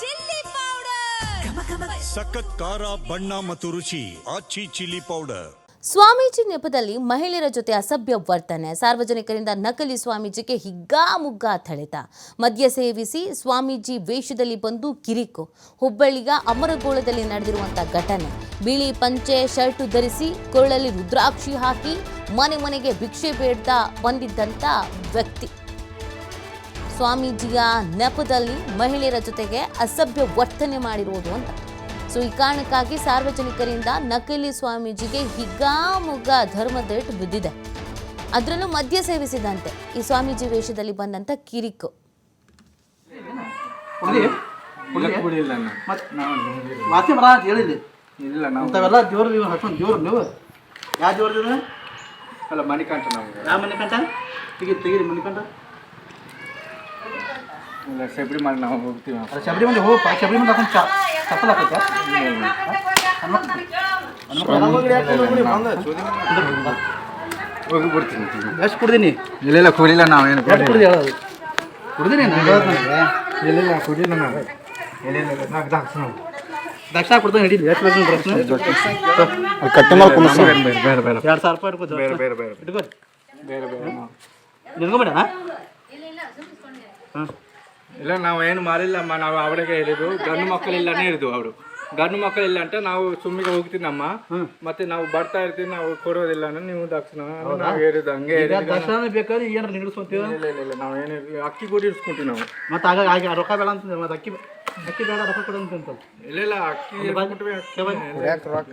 Chilli powder. ಸಖತ್ ಖಾರ ಬಣ್ಣ ಮತ್ತು ರುಚಿ ಆಚಿ ಚಿಲ್ಲಿ ಪೌಡರ್. ಸ್ವಾಮೀಜಿ ನೆಪದಲ್ಲಿ ಮಹಿಳೆಯರ ಜೊತೆ ಅಸಭ್ಯ ವರ್ತನೆ. ಸಾರ್ವಜನಿಕರಿಂದ ನಕಲಿ ಸ್ವಾಮೀಜಿಗೆ ಹಿಗ್ಗಾಮುಗ್ಗಾ ಥಳಿತ. ಮದ್ಯ ಸೇವಿಸಿ ಸ್ವಾಮೀಜಿ ವೇಷದಲ್ಲಿ ಬಂದು ಕಿರಿಕು. ಹುಬ್ಬಳ್ಳಿಯ ಅಮರಗೋಳದಲ್ಲಿ ನಡೆದಿರುವಂಥ ಘಟನೆ. ಬಿಳಿ ಪಂಚೆ ಶರ್ಟು ಧರಿಸಿ ಕೊಳ್ಳಲ್ಲಿ ರುದ್ರಾಕ್ಷಿ ಹಾಕಿ ಮನೆ ಮನೆಗೆ ಭಿಕ್ಷೆ ಬೇಡ್ತಾ ಬಂದಿದ್ದಂಥ ವ್ಯಕ್ತಿ. ಸ್ವಾಮೀಜಿಯ ನೆಪದಲ್ಲಿ ಮಹಿಳೆಯರ ಜೊತೆಗೆ ಅಸಭ್ಯ ವರ್ತನೆ ಮಾಡಿರುವುದು ಅಂತ. ಸೊ ಈ ಕಾರಣಕ್ಕಾಗಿ ಸಾರ್ವಜನಿಕರಿಂದ ನಕಲಿ ಸ್ವಾಮೀಜಿಗೆ ಹಿಗ್ಗಾಮುಗ್ಗ ಧರ್ಮದೇಟ್ ಬಿದ್ದಿದೆ. ಅದರಲ್ಲೂ ಮದ್ಯ ಸೇವಿಸಿದಂತೆ ಈ ಸ್ವಾಮೀಜಿ ವೇಷದಲ್ಲಿ ಬಂದಂತ ಕಿರಿಕು. ಕುಡಿ ಇಲ್ಲ ಅಣ್ಣ. ಮತ್ತೆ ನಾವು ನೋಡಿಲ್ಲ. ವಾಸಿ ಬರ ಅಂತ ಹೇಳಿಲ್ಲ ಇಲ್ಲ ನಾವು ಅಂಥವೆಲ್ಲ ದೇವ್ರ ನೀವು ಹಾಕೊಂಡು ದೇವ್ರು ನೀವು. ಯಾವ ದೇವ್ರದ್ದು ಅಲ್ಲ ಮಣಿಕಂಠ ಯಾವ ಕಂಟ ತೆಗಿ ತೆಗೀರಿ ಮನೆ ಇಲ್ಲ ಶಬರಿಮಲೆ ನಾವು ಹೋಗ್ತೀವಿ. ಅದು ಶಬರಿಮಲೆ ಹೋಗಪ್ಪ ಶಬರಿಮಲೆ ಹಾಕೊಂಡು ಚಾ ಚಪ್ಪಲ್ ಹಾಕತ್ತ? ಹೋಗಿ ಬಿಡ್ತೀನಿ ಎಷ್ಟು ಕುಡ್ದೀನಿ? ಇಲ್ಲ ಇಲ್ಲ ಕುಡಿಲ್ಲ ನಾವೇನು ಕುಡ್ದು ಹೇಳೋದು ಕುಡ್ದೀನಿ ನನಗೆ ಇಲ್ಲ ಇಲ್ಲ ಕುಡಿಲ್ಲ ನಾವು ದಕ್ಷ ಕುಡ್ದು ಹಿಡೀಲಿ ಎಷ್ಟು ಬೇಕು ಪ್ರಶ್ನೆ? ಕಟ್ಟಿ ಮಾಡಿ ಕುಣಿಸ್ತು ಬೇರೆ ಬೇರೆ ಬೇರೆ ಎರಡು ಸಾವಿರ ರೂಪಾಯಿ ಇಟ್ಕೋ ಬೇರೆ ಬೇರೆ ಬೇರೆ ಇಟ್ಕೋ. ಬೇರೆ ಬೇರೆ ನಾವು ನಿನ್ಕೊಬೇಡ ಹಾಂ. ಇಲ್ಲ ನಾವು ಏನು ಮಾಡಿಲ್ಲಮ್ಮ ನಾವು ಅವಳಿಗೆ ಹೇಳಿದ್ದು ಗಂಡು ಮಕ್ಕಳಿಲ್ಲನೇ ಹೇಳಿದ್ವು ಅವರು. ಗಂಡು ಮಕ್ಕಳಿಲ್ಲ ಅಂತ ನಾವು ಸುಮ್ಮಿಗೆ ಹೋಗ್ತೀನಮ್ಮ. ಮತ್ತೆ ನಾವು ಬರ್ತಾ ಇರ್ತೀವಿ ನಾವು ಕೊಡೋದಿಲ್ಲ ಅಂದ್ರೆ ನೀವು ದಕ್ಷಿಣ. ನಾವು ಹೇಳಿದ್ದು ಹಂಗೆ ಹೇಳಿದ್ದು ದರ್ಶನ ಬೇಕಾದ್ರೆ ಏನಾರ ನಿಲ್ಲಿಸ್ಕೊಂತೀವಿ ಇಲ್ಲ ಇಲ್ಲ ಇಲ್ಲ ನಾವು ಏನು ಅಕ್ಕಿ ಕೂಡ ಇಡ್ಸ್ಕೊಂತೀವಿ ನಾವು. ಮತ್ತೆ ಆಗ ಆಗ ರೊಕ್ಕ ಬೇಡ ಅಂತಂದ್ರೆ ಮತ್ತೆ ಅಕ್ಕಿ ಅಕ್ಕಿ ಬೇಡ ರೊಕ್ಕ ಕೊಡು ಅಂತ ಇಲ್ಲ ಇಲ್ಲ ಅಕ್ಕಿ ಬಾ. ಇಟ್ಬಿಟ್ವಿ, ಅಕ್ಕಿ ಬಾ. ಇಲ್ಲ.